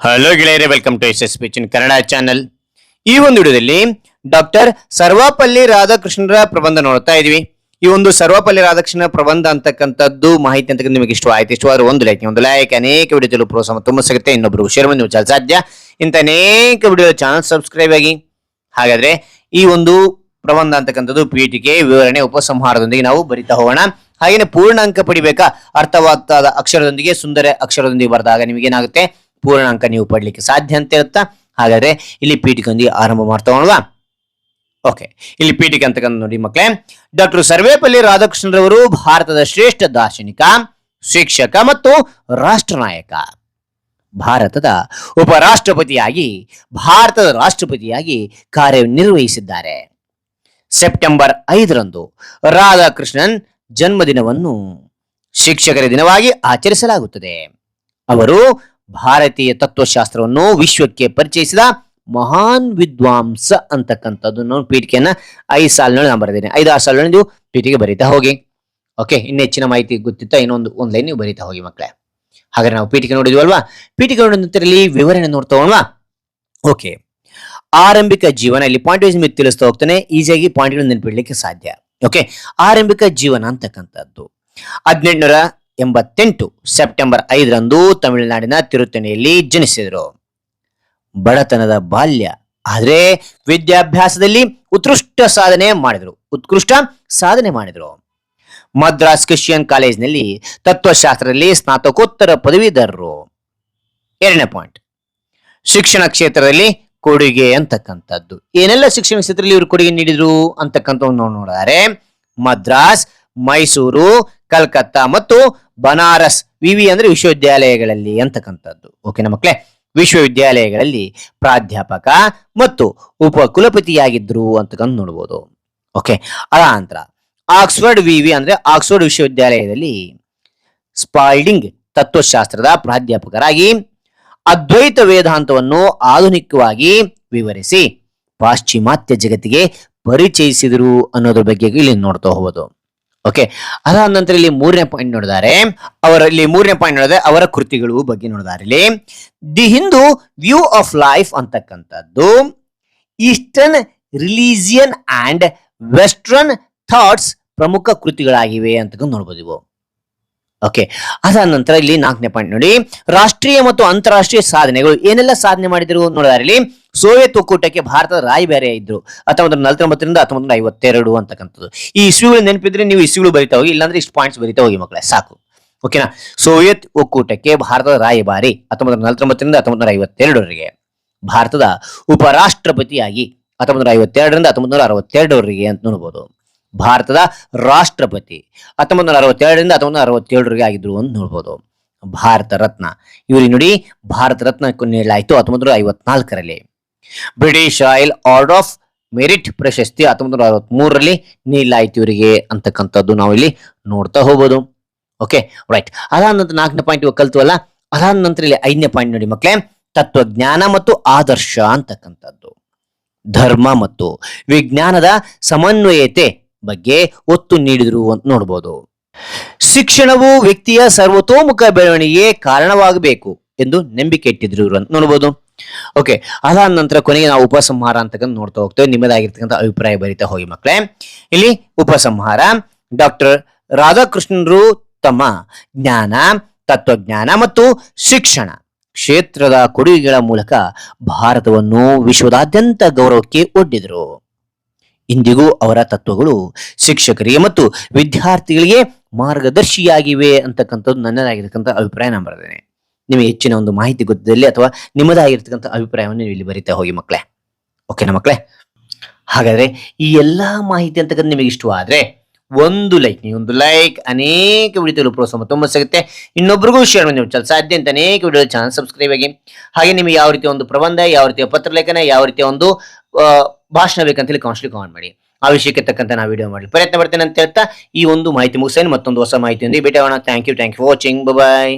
Hello ಗೆಳೆಯರೆ welcome to S S ಪಿಚಿನ್ Kannada channel ಈ ಒಂದು ವಿಡಿಯೋದಲ್ಲಿ ಡಾಕ್ಟರ್ ಸರ್ವಪಲ್ಲಿ ರಾಧಾಕೃಷ್ಣರ ಪ್ರಬಂಧ ನೋಡ್ತಾ ಇದೀವಿ. ಈ ಒಂದು ಸರ್ವಪಲ್ಲಿ ರಾಧಾಕೃಷ್ಣ ಪ್ರಬಂಧ ಅಂತಕ್ಕಂಥದ್ದು ಮಾಹಿತಿ ಅಂತಕ್ಕಂಥ ನಿಮಗೆ ಇಷ್ಟ ಆಯ್ತು ಇಷ್ಟವಾದ್ರೆ ಒಂದು ಲೈಕ್ ಒಂದು ಲೈಕ್ ಅನೇಕ ವಿಡಿಯೋ ಪ್ರೋತ್ಸಾಹ ತುಂಬ ಸಿಗುತ್ತೆ. ಇನ್ನೊಬ್ರು ಶೇರ್ ಮಾಡಿ ನೀವು ಸಾಧ್ಯ. ಇಂಥ ಅನೇಕ ವಿಡಿಯೋ ಚಾನಲ್ ಸಬ್ಸ್ಕ್ರೈಬ್ ಆಗಿ. ಹಾಗಾದ್ರೆ ಈ ಒಂದು ಪ್ರಬಂಧ ಅಂತಕ್ಕಂಥದ್ದು ಪೀಠಿಕೆ, ವಿವರಣೆ, ಉಪಸಂಹಾರದೊಂದಿಗೆ ನಾವು ಬರಿತಾ ಹೋಗೋಣ. ಹಾಗೇನೆ ಪೂರ್ಣಾಂಕ ಪಡಿಬೇಕಾ? ಅರ್ಥವಾಗ್ತಾದ ಅಕ್ಷರದೊಂದಿಗೆ, ಸುಂದರ ಅಕ್ಷರದೊಂದಿಗೆ ಬರೆದಾಗ ನಿಮಗೆ ಏನಾಗುತ್ತೆ ಪೂರ್ಣಾಂಕ ನೀವು ಪಡ್ಲಿಕ್ಕೆ ಸಾಧ್ಯ ಅಂತ ಇರುತ್ತಾ? ಹಾಗಾದ್ರೆ ಇಲ್ಲಿ ಪೀಠಿಕೆಯೊಂದಿಗೆ ಆರಂಭ ಮಾಡ್ತಾ ಓಕೆ, ಇಲ್ಲಿ ಪೀಠಿಕೆ ಅಂತಕ್ಕಂಥ ನೋಡಿ ಮಕ್ಕಳೇ. ಡಾಕ್ಟರ್ ಸರ್ವೇಪಲ್ಲಿ ರಾಧಾಕೃಷ್ಣರವರು ಭಾರತದ ಶ್ರೇಷ್ಠ ದಾರ್ಶನಿಕ, ಶಿಕ್ಷಕ ಮತ್ತು ರಾಷ್ಟ್ರ ನಾಯಕ ಭಾರತದ ಉಪರಾಷ್ಟ್ರಪತಿಯಾಗಿ, ಭಾರತದ ರಾಷ್ಟ್ರಪತಿಯಾಗಿ ಕಾರ್ಯನಿರ್ವಹಿಸಿದ್ದಾರೆ. ಸೆಪ್ಟೆಂಬರ್ ಐದರಂದು ರಾಧಾಕೃಷ್ಣನ್ ಜನ್ಮದಿನವನ್ನು ಶಿಕ್ಷಕರ ದಿನವಾಗಿ ಆಚರಿಸಲಾಗುತ್ತದೆ. ಅವರು ಭಾರತೀಯ ತತ್ವಶಾಸ್ತ್ರವನ್ನು ವಿಶ್ವಕ್ಕೆ ಪರಿಚಯಿಸಿದ ಮಹಾನ್ ವಿದ್ವಾಂಸ ಅಂತಕ್ಕಂಥದ್ದು. ನಾನು ಪೀಠಿಕೆಯನ್ನ ಐದು ಸಾಲಿನಲ್ಲಿ ನಾನು ಬರೆದಿದ್ದೇನೆ ಐದು, ಆರು ಸಾಲಿನಲ್ಲಿ ನೀವು ಪೀಠಿಗೆ ಬರೀತಾ ಹೋಗಿ. ಓಕೆ ಇನ್ನು ಹೆಚ್ಚಿನ ಮಾಹಿತಿ ಗೊತ್ತಿತ್ತ? ಇನ್ನೊಂದು ಒಂದು ಲೈನ್ ನೀವು ಬರೀತಾ ಹೋಗಿ ಮಕ್ಕಳೇ ಹಾಗಾದ್ರೆ ನಾವು ಪೀಠಿಕೆ ನೋಡಿದ್ವಲ್ವಾ? ಪೀಠಿಕೆ ನೋಡಿದ ವಿವರಣೆ ನೋಡ್ತಾ ಅಲ್ವಾ ಓಕೆ ಆರಂಭಿಕ ಜೀವನ, ಇಲ್ಲಿ ಪಾಯಿಂಟ್ ವೈಸ್ ನಿಮಗೆ ತಿಳಿಸ್ತಾ ಹೋಗ್ತಾನೆ. ಈಸಿಯಾಗಿ ಪಾಯಿಂಟ್ಗಳು ನೆನಪಿಡ್ಲಿಕ್ಕೆ ಸಾಧ್ಯ. ಓಕೆ ಆರಂಭಿಕ ಜೀವನ ಅಂತಕ್ಕಂಥದ್ದು. ಹದಿನೆಂಟುನೂರ ಎಂಬತ್ತೆಂಟು ಸೆಪ್ಟೆಂಬರ್ ಐದರಂದು ತಮಿಳುನಾಡಿನ ತಿರುತ್ತಣಿಯಲ್ಲಿ ಜನಿಸಿದರು. ಬಡತನದ ಬಾಲ್ಯ, ಆದರೆ ವಿದ್ಯಾಭ್ಯಾಸದಲ್ಲಿ ಉತ್ಕೃಷ್ಟ ಸಾಧನೆ ಮಾಡಿದರು. ಉತ್ಕೃಷ್ಟ ಸಾಧನೆ ಮಾಡಿದರು. ಮದ್ರಾಸ್ ಕ್ರಿಶ್ಚಿಯನ್ ಕಾಲೇಜಿನಲ್ಲಿ ತತ್ವಶಾಸ್ತ್ರದಲ್ಲಿ ಸ್ನಾತಕೋತ್ತರ ಪದವೀಧರರು. ಎರಡನೇ ಪಾಯಿಂಟ್, ಶಿಕ್ಷಣ ಕ್ಷೇತ್ರದಲ್ಲಿ ಕೊಡುಗೆ ಅಂತಕ್ಕಂಥದ್ದು. ಏನೆಲ್ಲ ಶಿಕ್ಷಣ ಕ್ಷೇತ್ರದಲ್ಲಿ ಇವರು ಕೊಡುಗೆ ನೀಡಿದ್ರು ಅಂತಕ್ಕಂಥ ನೋಡಿದರೆ ಮದ್ರಾಸ್, ಮೈಸೂರು, ಕಲ್ಕತ್ತಾ ಮತ್ತು ಬನಾರಸ್, ವಿವಿ ಅಂದ್ರೆ ವಿಶ್ವವಿದ್ಯಾಲಯಗಳಲ್ಲಿ ಅಂತಕ್ಕಂಥದ್ದು. ಓಕೆನಾ ಮಕ್ಕಳೇ ವಿಶ್ವವಿದ್ಯಾಲಯಗಳಲ್ಲಿ ಪ್ರಾಧ್ಯಾಪಕ ಮತ್ತು ಉಪ ಕುಲಪತಿಯಾಗಿದ್ರು ಅಂತಕ್ಕಂಥ ನೋಡ್ಬೋದು. ಓಕೆ ಅದ ನಂತರ ಆಕ್ಸ್ಫರ್ಡ್ ವಿವಿ ಅಂದ್ರೆ ಆಕ್ಸ್ಫರ್ಡ್ ವಿಶ್ವವಿದ್ಯಾಲಯದಲ್ಲಿ ಸ್ಪಾಲ್ಡಿಂಗ್ ತತ್ವಶಾಸ್ತ್ರದ ಪ್ರಾಧ್ಯಾಪಕರಾಗಿ ಅದ್ವೈತ ವೇದಾಂತವನ್ನು ಆಧುನಿಕವಾಗಿ ವಿವರಿಸಿ ಪಾಶ್ಚಿಮಾತ್ಯ ಜಗತ್ತಿಗೆ ಪರಿಚಯಿಸಿದರು ಅನ್ನೋದ್ರ ಬಗ್ಗೆ ಇಲ್ಲಿ ನೋಡ್ತಾ ಹೋಗೋದು. ಓಕೆ ಅದಾದ ನಂತರ ಇಲ್ಲಿ ಮೂರನೇ ಪಾಯಿಂಟ್ ನೋಡಿದ್ದಾರೆ ಅವರ ಇಲ್ಲಿ ಮೂರನೇ ಪಾಯಿಂಟ್ ನೋಡಿದ್ರೆ ಅವರ ಕೃತಿಗಳು ಬಗ್ಗೆ ನೋಡಿದ್ದಾರೆ ಇಲ್ಲಿ. The Hindu view of life ಅಂತಕ್ಕಂಥದ್ದು eastern religion and western thoughts ಪ್ರಮುಖ ಕೃತಿಗಳಾಗಿವೆ ಅಂತಕ್ಕಂಥ ನೋಡ್ಬೋದು ಇವು. ಓಕೆ ಅದಾದ ನಂತರ ಇಲ್ಲಿ ನಾಲ್ಕನೇ ಪಾಯಿಂಟ್ ನೋಡಿ. ರಾಷ್ಟ್ರೀಯ ಮತ್ತು ಅಂತಾರಾಷ್ಟ್ರೀಯ ಸಾಧನೆಗಳು ಏನೆಲ್ಲ ಸಾಧನೆ ಮಾಡಿದ್ರು ನೋಡಿದಾರೆ ಇಲ್ಲಿ. ಸೋವಿಯತ್ ಒಕ್ಕೂಟಕ್ಕೆ ಭಾರತದ ರಾಯಭಾರಿ ಇದ್ರು. ಹತ್ತೊಂಬತ್ತು ನಲ್ವತ್ತೊಂಬತ್ತರಿಂದ ಹತ್ತೊಂಬತ್ತು ಐವತ್ತೆರಡು ಅಂತಕ್ಕಂಥದ್ದು. ಈ ಇಶ್ಯೂಗಳು ನೆನಪಿದ್ರೆ ನೀವು ಇಶ್ಯೂಗಳು ಬರಿತಾ ಹೋಗಿ, ಇಲ್ಲಾಂದ್ರೆ ಇಷ್ಟು ಪಾಯಿಂಟ್ಸ್ ಬರಿತಾ ಹೋಗಿ ಮಕ್ಕಳೇ ಸಾಕು. ಓಕೆನಾ ಸೋವಿಯತ್ ಒಕ್ಕೂಟಕ್ಕೆ ಭಾರತದ ರಾಯಭಾರಿ ಹತ್ತೊಂಬತ್ತು ನಲ್ವತ್ತೊಂಬತ್ತರಿಂದ ಹತ್ತೊಂಬತ್ತು ಐವತ್ತೆರಡರವರೆಗೆ ಭಾರತದ ಉಪರಾಷ್ಟ್ರಪತಿಯಾಗಿ ಹತ್ತೊಂಬತ್ತು ಐವತ್ತೆರಡರಿಂದ ಹತ್ತೊಂಬತ್ತು ಅರವತ್ತೆರಡರವರೆಗೆ ಅಂತ ನೋಡ್ಬೋದು. ಭಾರತದ ರಾಷ್ಟ್ರಪತಿ ಹತ್ತೊಂಬತ್ತು ನೂರ ಅರವತ್ತೆರಡರಿಂದ ಹತ್ತೊಂಬತ್ತು ಅರವತ್ತೇಳರಿಗೆ ಆಗಿದ್ರು ಅಂತ ನೋಡ್ಬೋದು. ಭಾರತ ರತ್ನ. ಇವ್ರಿಗೆ ನೋಡಿ, ಭಾರತ ರತ್ನ ನೀಡಲಾಯಿತು ಹತ್ತೊಂಬತ್ತು ನೂರ ಐವತ್ನಾಲ್ಕರಲ್ಲಿ British royal order of merit ಪ್ರಶಸ್ತಿ ಹತ್ತೊಂಬತ್ತು ನೂರ ಅರವತ್ಮೂರರಲ್ಲಿ ನೀಡಲಾಯಿತು ಇವರಿಗೆ ಅಂತಕ್ಕಂಥದ್ದು ನಾವು ಇಲ್ಲಿ ನೋಡ್ತಾ ಹೋಗ್ಬೋದು. ಓಕೆ ರೈಟ್ ಅದಾದ ನಂತರ ನಾಲ್ಕನೇ ಪಾಯಿಂಟ್ ಕಲ್ತವಲ್ಲ? ಅದಾದ ನಂತರ ಇಲ್ಲಿ ಐದನೇ ಪಾಯಿಂಟ್ ನೋಡಿ ಮಕ್ಕಳೇ ತತ್ವಜ್ಞಾನ ಮತ್ತು ಆದರ್ಶ ಅಂತಕ್ಕಂಥದ್ದು. ಧರ್ಮ ಮತ್ತು ವಿಜ್ಞಾನದ ಸಮನ್ವಯತೆ ಬಗ್ಗೆ ಒತ್ತು ನೀಡಿದ್ರು ಅಂತ ನೋಡ್ಬೋದು. ಶಿಕ್ಷಣವು ವ್ಯಕ್ತಿಯ ಸರ್ವತೋಮುಖ ಬೆಳವಣಿಗೆಗೆ ಕಾರಣವಾಗಬೇಕು ಎಂದು ನಂಬಿಕೆ ಇಟ್ಟಿದ್ರು ಅಂತ ನೋಡ್ಬೋದು. ಓಕೆ ಅದಾದ ನಂತರ ಕೊನೆಗೆ ನಾವು ಉಪಸಂಹಾರ ಅಂತಕ್ಕಂಥ ನೋಡ್ತಾ ಹೋಗ್ತೇವೆ. ನಿಮ್ಮದಾಗಿರ್ತಕ್ಕಂಥ ಅಭಿಪ್ರಾಯ ಬರೀತಾ ಹೋಗಿ ಮಕ್ಕಳೇ ಇಲ್ಲಿ ಉಪಸಂಹಾರ ಡಾಕ್ಟರ್ ರಾಧಾಕೃಷ್ಣರು ತಮ್ಮ ಜ್ಞಾನ, ತತ್ವಜ್ಞಾನ ಮತ್ತು ಶಿಕ್ಷಣ ಕ್ಷೇತ್ರದ ಕೊಡುಗೆಗಳ ಮೂಲಕ ಭಾರತವನ್ನು ವಿಶ್ವದಾದ್ಯಂತ ಗೌರವಕ್ಕೆ ಒಡ್ಡಿದರು. ಇಂದಿಗೂ ಅವರ ತತ್ವಗಳು ಶಿಕ್ಷಕರಿಗೆ ಮತ್ತು ವಿದ್ಯಾರ್ಥಿಗಳಿಗೆ ಮಾರ್ಗದರ್ಶಿಯಾಗಿವೆ ಅಂತಕ್ಕಂಥದ್ದು ನನ್ನದಾಗಿರ್ತಕ್ಕಂಥ ಅಭಿಪ್ರಾಯ ನಾನು ಬರೆದೇನೆ ನಿಮಗೆ ಹೆಚ್ಚಿನ ಒಂದು ಮಾಹಿತಿ ಗೊತ್ತಿದ್ದಲ್ಲಿ ಅಥವಾ ನಿಮ್ಮದಾಗಿರ್ತಕ್ಕಂಥ ಅಭಿಪ್ರಾಯವನ್ನು ನೀವು ಇಲ್ಲಿ ಬರಿತಾ ಹೋಗಿ ಮಕ್ಕಳೇ. ಓಕೆನಾ ಮಕ್ಕಳೇ? ಹಾಗಾದ್ರೆ ಈ ಎಲ್ಲಾ ಮಾಹಿತಿ ಅಂತಕ್ಕಂಥ ನಿಮಗೆ ಇಷ್ಟವಾದ್ರೆ ಒಂದು ಲೈಕ್ ನೀವು ಒಂದು ಲೈಕ್ ಅನೇಕ ವಿಡಿಯೋ ಪ್ರೋತ್ಸಾಹ ತುಂಬ ಸಿಗುತ್ತೆ. ಇನ್ನೊಬ್ರಿಗೂ ಶೇರ್ ಮಾಡಿ, ನೀವು ಸಾಧ್ಯ ಅಂತ ಅನೇಕ ವಿಡಿಯೋ ಚಾನಲ್ ಸಬ್ಸ್ಕ್ರೈಬ್ ಆಗಿ. ಹಾಗೆ ನಿಮಗೆ ಯಾವ ರೀತಿಯ ಒಂದು ಪ್ರಬಂಧ, ಯಾವ ರೀತಿಯ ಪತ್ರಲೇಖನ ಯಾವ ರೀತಿಯ ಒಂದು ಭಾಷಣ ಬೇಕಂತ ಹೇಳಿ ಕಾನ್ಸ್ಟ್ಲಿ ಕಾಮೆಂಟ್ ಮಾಡಿ. ಆ ವಿಷಯಕ್ಕೆ ತಕ್ಕಂತ ನಾವು ವಿಡಿಯೋ ಮಾಡಲಿ ಪ್ರಯತ್ನ ಪಡ್ತೇನೆ ಅಂತ ಹೇಳ್ತಾ ಈ ಒಂದು ಮಾಹಿತಿ ಮುಗಿಸ್ತೇನೆ. ಮತ್ತೊಂದು ಹೊಸ ಮಾಹಿತಿಯೊಂದಿಗೆ ಭೇಟಿ ಆಗೋಣ thank you thank you watching bye